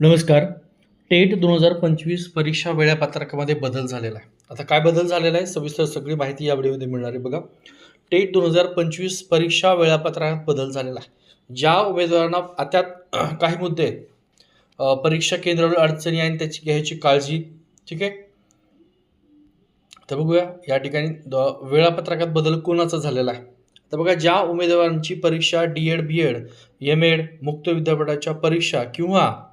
नमस्कार. टेट दोन हजार पंचवीस परीक्षा वेळापत्रकामध्ये बदल झालेला आहे. आता काय बदल झालेला आहे? सविस्तर सगळी माहिती या व्हिडिओमध्ये मिळणार आहे बघा. टेट दोन हजार पंचवीस परीक्षा वेळापत्रकात बदल झालेला आहे. ज्या उमेदवारांना आता काही मुद्दे परीक्षा केंद्रावर अडचणी आणि त्याची घ्यायची काळजी ठीक आहे? तर बघूया या ठिकाणी द- वेळापत्रकात बदल कोणाचा झालेला आहे? तर बघा ज्या उमेदवारांची परीक्षा D Ed B Ed M Ed मुक्त विद्यापीठाच्या परीक्षा किंवा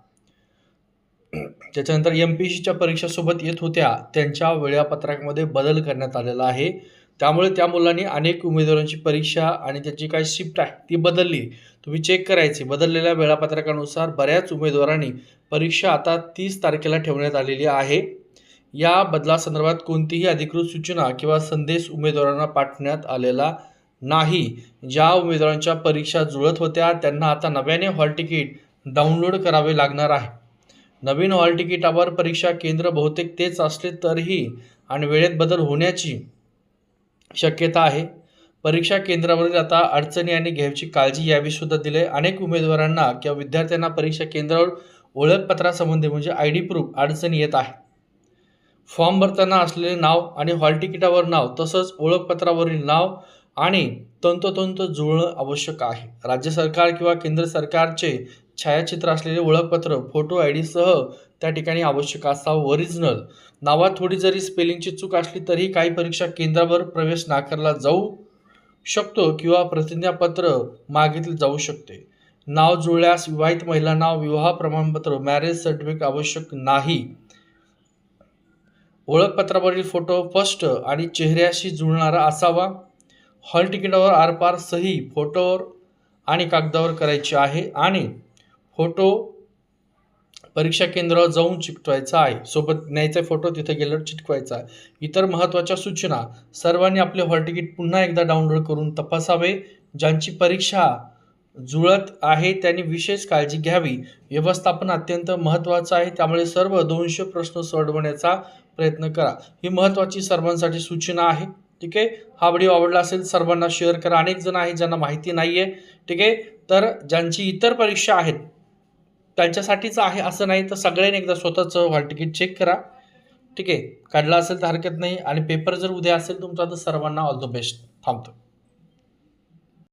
त्याच्यानंतर एम पी सीच्या परीक्षासोबत येत होत्या. त्यांच्या वेळापत्रकामध्ये बदल करण्यात आलेला आहे. त्यामुळे त्या मुलांनी अनेक उमेदवारांची परीक्षा आणि त्याची काय शिफ्ट आहे ती बदलली. तुम्ही चेक करायची. बदललेल्या वेळापत्रकानुसार बऱ्याच उमेदवारांनी परीक्षा आता तीस तारखेला ठेवण्यात आलेली आहे. या बदलासंदर्भात कोणतीही अधिकृत सूचना किंवा संदेश उमेदवारांना पाठवण्यात आलेला नाही. ज्या उमेदवारांच्या परीक्षा जुळत होत्या त्यांना आता नव्याने हॉल तिकीट डाउनलोड करावे लागणार आहे. नवीन हॉल तिकिटावर परीक्षा केंद्र बहुतेक तेच असले तरीही आणि वेळेत बदल होण्याची शक्यता आहे. परीक्षा केंद्रावरील आता अडचणी आणि घ्यायची काळजी याविषयीसुद्धा दिले. अनेक उमेदवारांना किंवा विद्यार्थ्यांना परीक्षा केंद्रावर ओळखपत्रासंबंधी म्हणजे आय डी प्रूफ अडचणी येत आहे. फॉर्म भरताना असलेले नाव आणि हॉल तिकिटावर नाव तसंच ओळखपत्रावरील नाव आणि तंतोतंत जुळणं आवश्यक आहे. राज्य सरकार किंवा केंद्र सरकारचे छायाचित्र असलेले ओळखपत्र फोटो आय डीसह त्या ठिकाणी आवश्यक असावं. ओरिजिनल नावात थोडी जरी स्पेलिंगची चूक असली तरी काही परीक्षा केंद्रावर प्रवेश नाकारला जाऊ शकतो किंवा प्रतिज्ञापत्र मागितले जाऊ शकते. नाव जुळल्यास विवाहित महिला नाव विवाह प्रमाणपत्र मॅरेज सर्टिफिकेट आवश्यक नाही. ओळखपत्रावरील फोटो फर्स्ट आणि चेहऱ्याशी जुळणारा असावा. हॉल तिकिटावर आरपार सही फोटोवर आणि कागदावर करायची आहे. आणि फोटो परीक्षा केंद्रावर जाऊन चिकटवायचा आहे. सोबत न्यायचा फोटो तिथे गेल्यावर चिटकवायचा आहे. इतर महत्त्वाच्या सूचना. सर्वांनी आपले हॉल तिकीट पुन्हा एकदा डाउनलोड करून तपासावे. ज्यांची परीक्षा जुळत आहे त्यांनी विशेष काळजी घ्यावी. व्यवस्थापन अत्यंत महत्त्वाचं आहे. त्यामुळे सर्व दोनशे प्रश्न सोडवण्याचा प्रयत्न करा. ही महत्त्वाची सर्वांसाठी सूचना आहे. ठीक आहे? हा व्हिडिओ आवडला असेल सर्वांना शेअर करा. अनेक जण आहेत ज्यांना माहिती नाही आहे ठीक आहे? तर ज्यांची इतर परीक्षा आहेत त्यांच्यासाठीच आहे असं नाही तर सगळ्यांनी एकदा स्वतःचं हॉल तिकीट चेक करा. ठीक आहे? काढला असेल तर हरकत नाही. आणि पेपर जर उद्या असेल तुमचा तर सर्वांना ऑल द बेस्ट थांबतो